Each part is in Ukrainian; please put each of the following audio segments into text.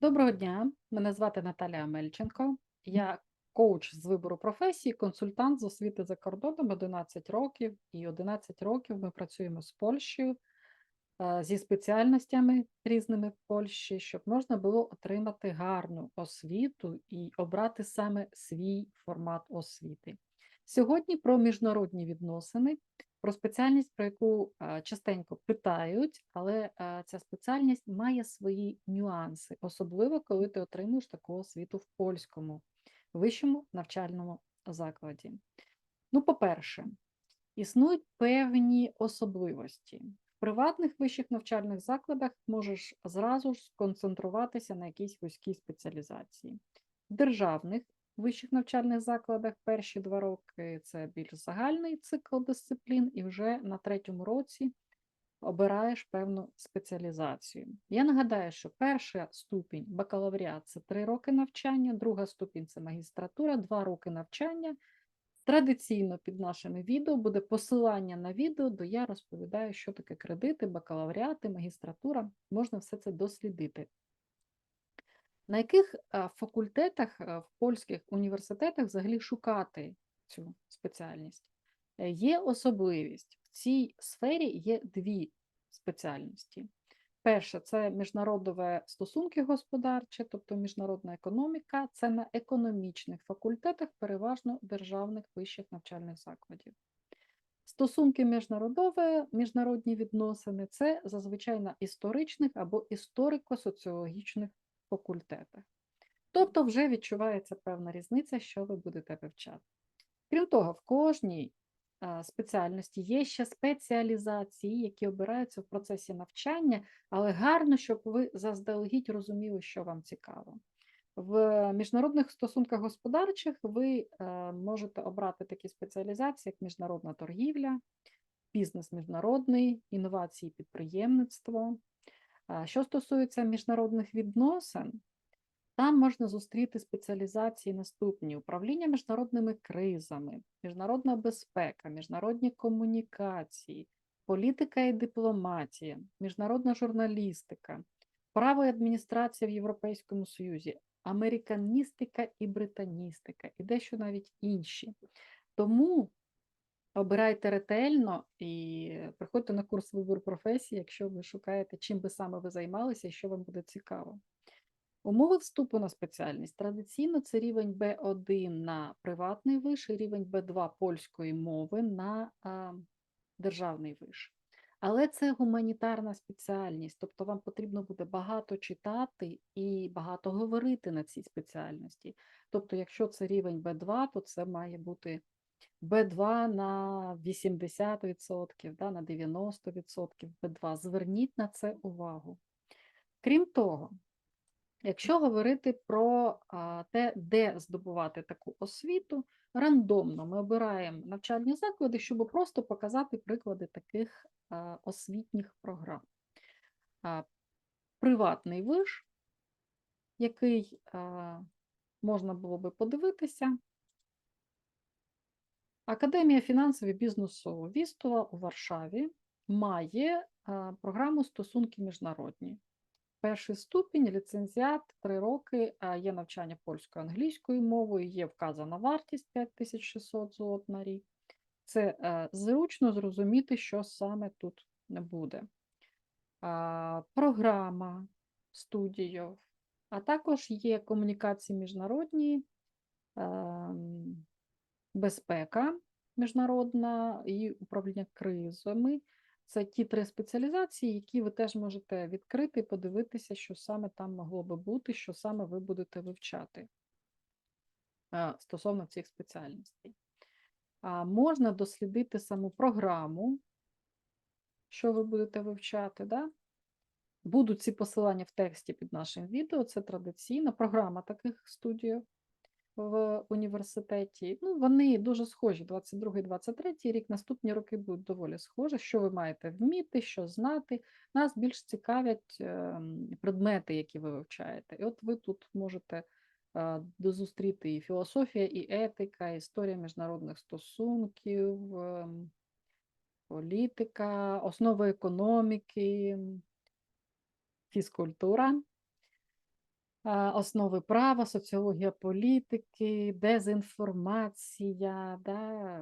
Доброго дня, мене звати Наталія Мельченко. Я коуч з вибору професії, консультант з освіти за кордоном 11 років, і 11 років ми працюємо з Польщею е, зі спеціальностями різними в Польщі, щоб можна було отримати гарну освіту і обрати саме свій формат освіти. Сьогодні про міжнародні відносини, про спеціальність, про яку частенько питають, але ця спеціальність має свої нюанси, особливо коли ти отримуєш таку освіту в польському вищому навчальному закладі. Ну, по-перше, існують певні особливості. В приватних вищих навчальних закладах можеш зразу ж сконцентруватися на якійсь вузькій спеціалізації. В державних вищих навчальних закладах перші два роки це більш загальний цикл дисциплін, і вже на третьому році обираєш певну спеціалізацію. Я нагадаю, що перша ступінь бакалавріат це три роки навчання, друга ступінь це магістратура, два роки навчання. Традиційно під нашими відео буде посилання на відео, де я розповідаю, що таке кредити, бакалавріати, магістратура. Можна все це дослідити. На яких факультетах в польських університетах взагалі шукати цю спеціальність? Е, Є особливість. В цій сфері є дві спеціальності. Перше це міжнародове стосунки господарчі, тобто міжнародна економіка, це на економічних факультетах, переважно державних вищих навчальних закладів. Стосунки міжнародові, міжнародні відносини це зазвичай на історичних або історико-соціологічних факультетах. Тобто вже відчувається певна різниця, що ви будете вивчати. Крім того, в кожній спеціальності є ще спеціалізації, які обираються в процесі навчання, але гарно, щоб ви заздалегідь розуміли, що вам цікаво. В міжнародних стосунках господарчих ви е, можете обрати такі спеціалізації, як міжнародна торгівля, бізнес міжнародний, інновації, підприємництво. Що стосується міжнародних відносин, там можна зустріти спеціалізації наступні: управління міжнародними кризами, міжнародна безпека, міжнародні комунікації, політика і дипломатія, міжнародна журналістика, право і адміністрація в Європейському Союзі, американістика і британістика, і дещо навіть інші. Тому обирайте ретельно і приходьте на курс вибору професії, якщо ви шукаєте, чим би саме ви займалися і що вам буде цікаво. Умови вступу на спеціальність традиційно це рівень B1 на приватний виш і рівень B2 польської мови на а, державний виш. Але це гуманітарна спеціальність, тобто вам потрібно буде багато читати і багато говорити на цій спеціальності. Тобто, якщо це рівень B2, то це має бути B2 на 80%, да, на 90% B2. Зверніть на це увагу. Крім того, якщо говорити про те, де здобувати таку освіту, рандомно ми обираємо навчальні заклади, щоб просто показати приклади таких освітніх програм. Приватний виш, який можна було би подивитися. Академія фінансові бізнесу Вістова у Варшаві має програму стосунки міжнародні. Перший ступінь, ліцензіат, три роки, є навчання польською англійською мовою, є вказана вартість 5600 злот на рік. Це е, зручно зрозуміти, що саме тут буде. Програма студіїв, а також є комунікації міжнародні, ем, безпека міжнародна і управління кризами. Це ті три спеціалізації, які ви теж можете відкрити і подивитися, що саме там могло би бути, що саме ви будете вивчати стосовно цих спеціальностей. Можна дослідити саму програму, що ви будете вивчати. Да? Будуть ці посилання в тексті під нашим відео, це традиційна програма таких студіїв в університеті. Ну, вони дуже схожі. 22-23 рік, наступні роки будуть доволі схожі. Що ви маєте вміти, що знати. Нас більш цікавлять ем, предмети, які ви вивчаєте. І от ви тут можете е, дозустріти і філософія, і етика, і історія міжнародних стосунків, ем, політика, основи економіки, фізкультура. А, основи права, соціологія політики, дезінформація, да,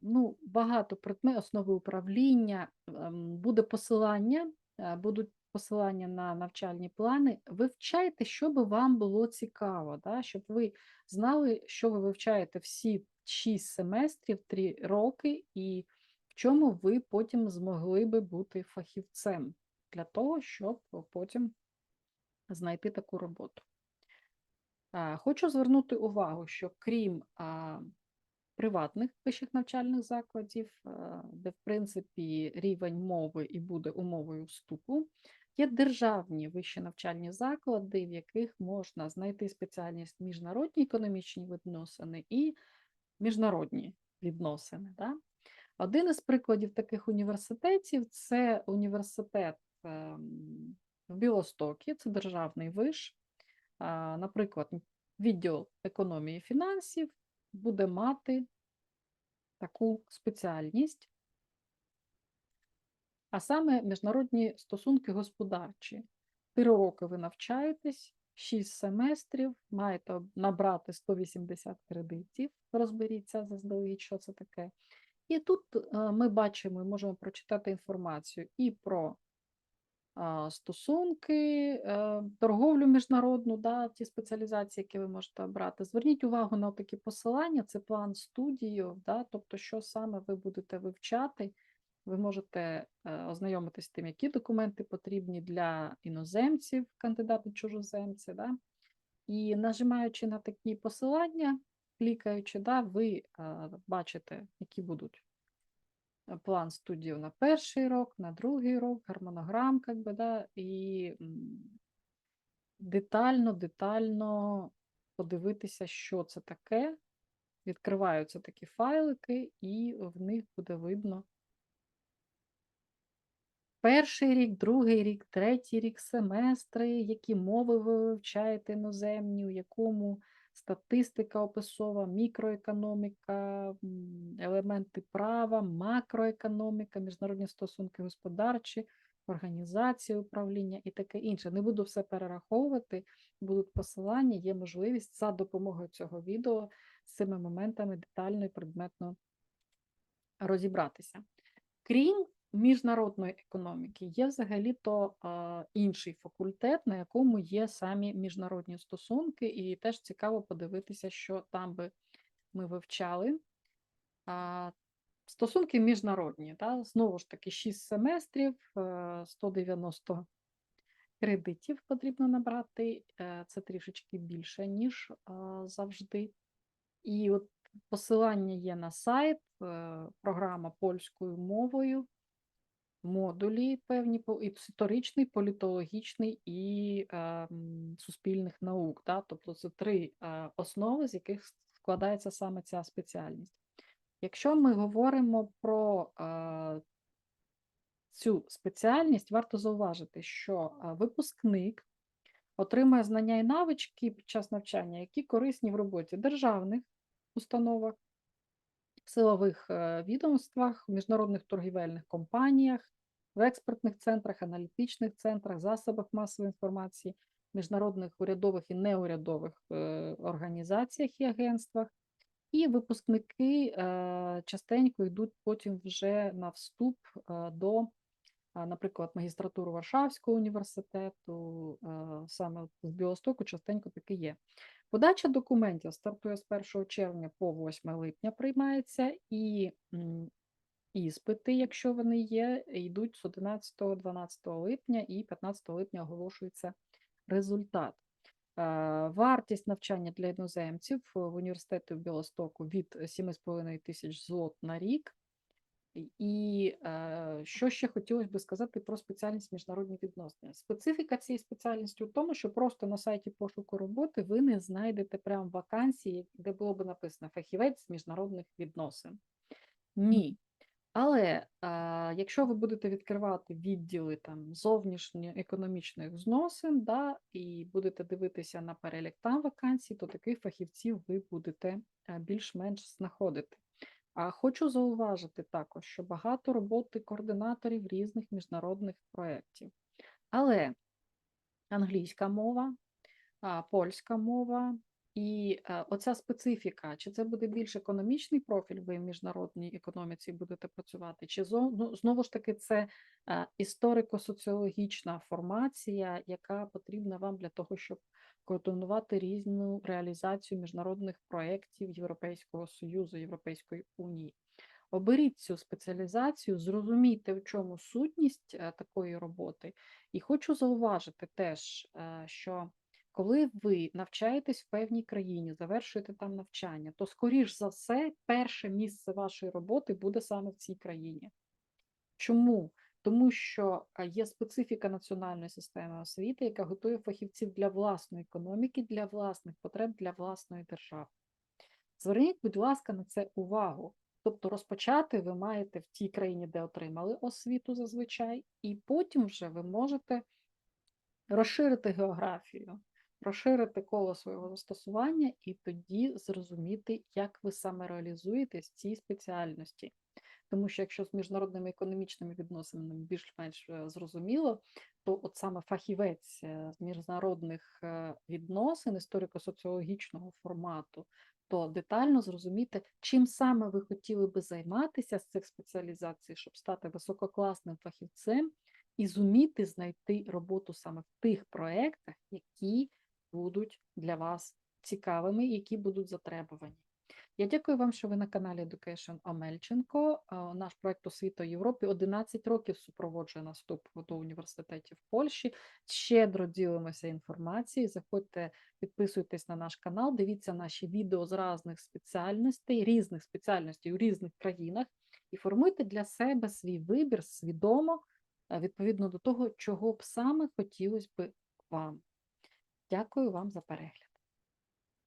ну, багато предметів, основи управління, ем, буде посилання, е, будуть посилання на навчальні плани. Вивчайте, що би вам було цікаво, да, щоб ви знали, що ви вивчаєте всі 6 семестрів, 3 роки, і в чому ви потім змогли би бути фахівцем для того, щоб потім знайти таку роботу. Хочу звернути увагу, що крім приватних вищих навчальних закладів, де, в принципі, рівень мови і буде умовою вступу, є державні вищі навчальні заклади, в яких можна знайти спеціальність міжнародні економічні відносини і міжнародні відносини. Да? Один із прикладів таких університетів це університет ем, в Білостокі, це державний виш. Наприклад, відділ економії фінансів буде мати таку спеціальність, а саме міжнародні стосунки господарчі. Три роки ви навчаєтесь, 6 семестрів, маєте набрати 180 кредитів, розберіться заздалегідь, що це таке. І тут е, ми бачимо і можемо прочитати інформацію і про стосунки, е, торговлю міжнародну, да, ті спеціалізації, які ви можете обрати. Зверніть увагу на такі посилання, це план студію, да, тобто, що саме ви будете вивчати. Ви можете е, ознайомитися з тим, які документи потрібні для іноземців, кандидатів чужоземці. Да? І нажимаючи на такі посилання, клікаючи, да, ви е, бачите, які будуть план студію на перший рок, на другий рок, гармонограм, как би, да, і детально, детально подивитися, що це таке. Відкриваються такі файлики, і в них буде видно перший рік, другий рік, третій рік семестри, які мови ви вивчаєте іноземні, у якому статистика описова, мікроекономіка, елементи права, макроекономіка, міжнародні стосунки господарчі, організація управління і таке інше. Не буду все перераховувати, будуть посилання, є можливість за допомогою цього відео з цими моментами детально і предметно розібратися. Крім міжнародної економіки, є взагалі-то інший факультет, на якому є самі міжнародні стосунки, і теж цікаво подивитися, що там би ми вивчали. Стосунки міжнародні, да? знову ж таки, 6 семестрів, 190 кредитів потрібно набрати, е, це трішечки більше, ніж завжди. І от посилання є на сайт, е, програма польською мовою, модулі певні історичний, політологічний і е, суспільних наук. Да? Тобто це три е, основи, з яких складається саме ця спеціальність. Якщо ми говоримо про е, цю спеціальність, варто зауважити, що е, випускник отримує знання і навички під час навчання, які корисні в роботі державних установах, силових е, відомствах, міжнародних торгівельних компаніях, в експертних центрах, аналітичних центрах, засобах масової інформації, міжнародних урядових і неурядових е, організаціях і агентствах. І випускники е, частенько йдуть потім вже на вступ до, наприклад, магістратури Варшавського університету, саме з Білостоку частенько таки є. Подача документів стартує з 1 червня по 8 липня приймається, і іспити, якщо вони є, йдуть з 11-12 липня і 15 липня оголошується результат. Вартість навчання для іноземців в університеті в Білостоку від 7,5 тисяч злот на рік. І що ще хотілося би сказати про спеціальність міжнародні відносини. Специфіка цієї спеціальності в тому, що просто на сайті пошуку роботи ви не знайдете прям вакансії, де було б написано фахівець з міжнародних відносин. Ні. Але а, якщо ви будете відкривати відділи там зовнішньоекономічних зносин, да, і будете дивитися на перелік там вакансій, то таких фахівців ви будете більш-менш знаходити. А хочу зауважити також, що багато роботи координаторів різних міжнародних проєктів. Але англійська мова, польська мова. І е, оця специфіка, чи це буде більш економічний профіль, ви в міжнародній економіці будете працювати, чи ну, знову ж таки це е, історико-соціологічна формація, яка потрібна вам для того, щоб координувати різну реалізацію міжнародних проєктів Європейського Союзу, Європейської Унії. Оберіть цю спеціалізацію, зрозумійте, в чому сутність е, такої роботи. І хочу зауважити теж, е, що коли ви навчаєтесь в певній країні, завершуєте там навчання, то, скоріш за все, перше місце вашої роботи буде саме в цій країні. Чому? Тому що е, є специфіка національної системи освіти, яка готує фахівців для власної економіки, для власних потреб, для власної держави. Зверніть, будь ласка, на це увагу. Тобто розпочати ви маєте в тій країні, де отримали освіту зазвичай, і потім вже ви можете розширити географію, розширити коло свого застосування і тоді зрозуміти, як ви саме реалізуєтесь в цій спеціальності. Тому що якщо з міжнародними економічними відносинами більш-менш е, зрозуміло, то от саме фахівець е, з міжнародних е, відносин історико-соціологічного формату, то детально зрозуміти, чим саме ви хотіли би займатися з цих спеціалізацій, щоб стати висококласним фахівцем і зуміти знайти роботу саме в тих проєктах, які будуть для вас цікавими, які будуть затребувані. Я дякую вам, що ви на каналі Education Омельченко. Наш проект освіта Європі 11 років супроводжує нас вступ до університетів Польщі. Щедро ділимося інформацією. Заходьте, підписуйтесь на наш канал, дивіться наші відео з різних спеціальностей, різних спеціальностей у різних країнах і формуйте для себе свій вибір свідомо е, відповідно до того, чого б саме хотілося б вам. Дякую вам за перегляд.